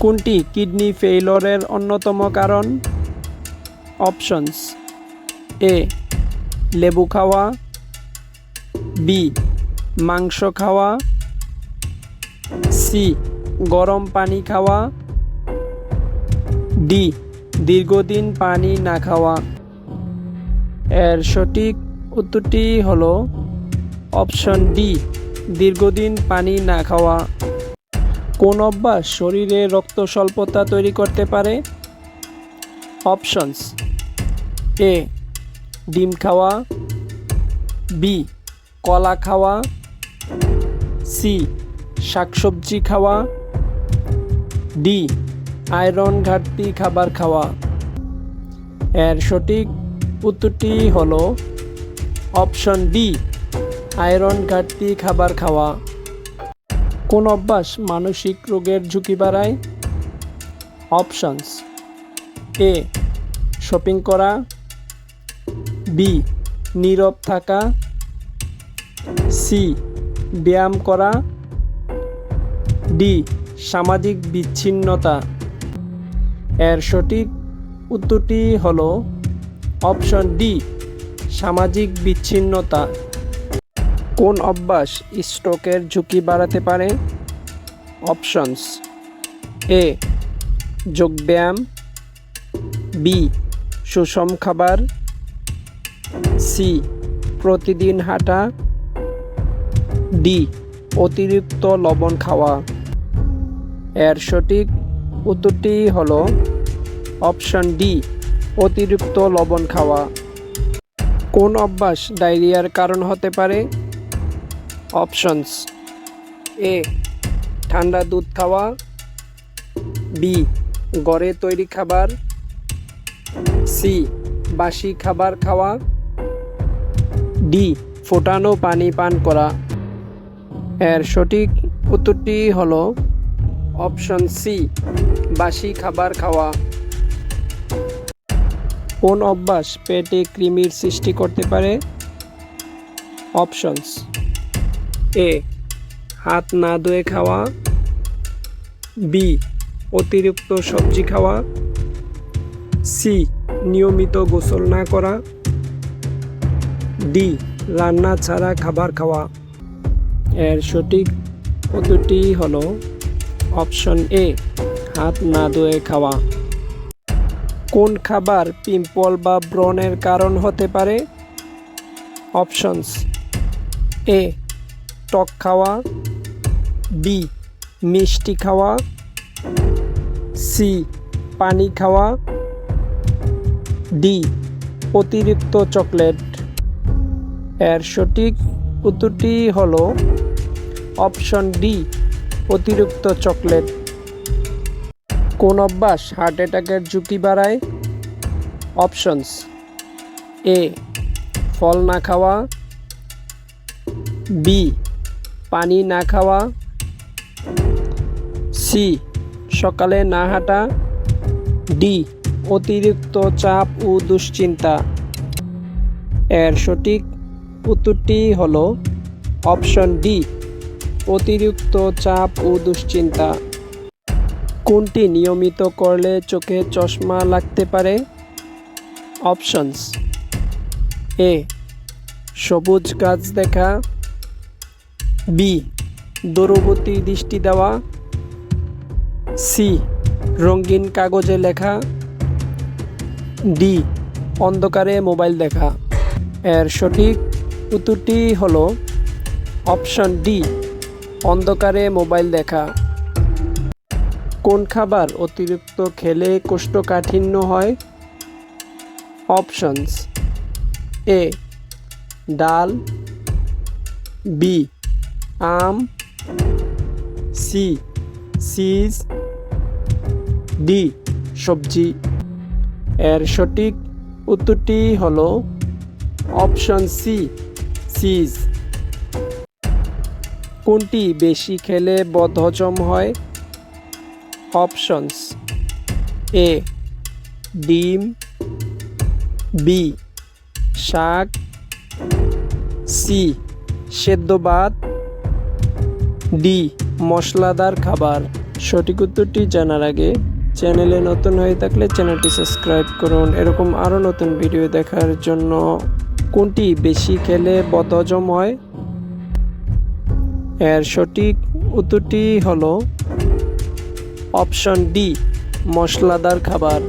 কোনটি কিডনি ফেইলরের অন্যতম কারণ? অপশনস এ, লেবু খাওয়া, বি, মাংস খাওয়া, সি, গরম পানি খাওয়া, ডি, দীর্ঘদিন পানি না খাওয়া। এর সঠিক উত্তরটি হলো অপশন ডি, দীর্ঘদিন পানি না খাওয়া। কোন অভ্যাস শরীরে রক্ত স্বল্পতা তৈরি করতে পারে? অপশনস। এ, ডিম খাওয়া। বি, কলা খাওয়া। সি, শাকসবজি খাওয়া। ডি, আয়রন ঘাটতি খাবার খাওয়া। এর সঠিক উত্তরটি হলো অপশন ডি, আয়রন ঘাটতি খাবার খাওয়া। কোন অভ্যাস মানসিক রোগের ঝুঁকি বাড়ায়? অপশনস এ শপিং করা। বি নীরব থাকা। সি ব্যায়াম করা। ডি সামাজিক বিচ্ছিন্নতা। এর সঠিক উত্তরটি হল অপশন ডি, সামাজিক বিচ্ছিন্নতা। কোন অভ্যাস স্ট্রোকের ঝুঁকি বাড়াতে পারে? অপশনস এ, যোগব্যায়াম, বি, সুষম খাবার, সি, প্রতিদিন হাঁটা, ডি, অতিরিক্ত লবণ খাওয়া। এর সঠিক উত্তরটি হল অপশন ডি, অতিরিক্ত লবণ খাওয়া। কোন অভ্যাস ডায়রিয়ার কারণ হতে পারে? অপশনস এ ঠান্ডা দুধ খাওয়া। বি গড়ে তৈরি খাবার। সি বাসি খাবার খাওয়া। ডি ফোটানো পানি পান করা। এর সঠিক উত্তরটি হল অপশন সি বাসি খাবার খাওয়া। কোন অভ্যাস পেটে কৃমির সৃষ্টি করতে পারে? অপশনস এ, হাত না ধুয়ে খাওয়া। বি, অতিরিক্ত সবজি খাওয়া। সি, নিয়মিত গোসল না করা। ডি, রান্না ছাড়া খাবার খাওয়া। এর সঠিক উত্তরটি হলো অপশন এ, হাত না ধুয়ে খাওয়া। কোন খাবার পিম্পল বা ব্রণের কারণ হতে পারে? অপশনস এ টক খাওয়া বি মিষ্টি খাওয়া সি পানি খাওয়া ডি অতিরিক্ত চকলেট। এর সঠিক উত্তরটি হলো অপশন ডি অতিরিক্ত চকলেট। কোন অভ্যাস হার্ট অ্যাটাকের ঝুঁকি বাড়ায়? অপশনস এ ফল না খাওয়া। বি পানি না খাওয়া। সি, সকালে না হাঁটা। ডি, অতিরিক্ত চাপ ও দুশ্চিন্তা। এর সঠিক উত্তরটি হল অপশন ডি, অতিরিক্ত চাপ ও দুশ্চিন্তা। কোনটি নিয়মিত করলে চোখে চশমা লাগতে পারে? অপশনস, এ, সবুজ গাছ দেখা। বি, দূরবর্তী দৃষ্টি দেওয়া। সি, রঙিন কাগজে লেখা। ডি, অন্ধকারে মোবাইল দেখা। এর সঠিক উত্তরটি হলো অপশন ডি, অন্ধকারে মোবাইল দেখা। কোন খাবার অতিরিক্ত খেলে কোষ্ঠকাঠিন্য হয়? অপশনস এ, ডাল। বি আম, সি, সিজ, ডি, সবজি। এর সঠিক উত্তরটি হলো অপশন সি, সিজ। কোনটি বেশি খেলে বদহজম হয়? অপশনস এ, ডিম, বি, শাক, সি, সেদ্ধ ভাত ডি, মশলাদার খাবার। সঠিক উত্তরটি জানার আগে চ্যানেলে নতুন হয়ে থাকলে চ্যানেলটি সাবস্ক্রাইব করুন। এরকম আরও নতুন ভিডিও দেখার জন্য কোনটি বেশি খেলে বদহজম হয়? এর সঠিক উত্তরটি হলো অপশন ডি, মশলাদার খাবার।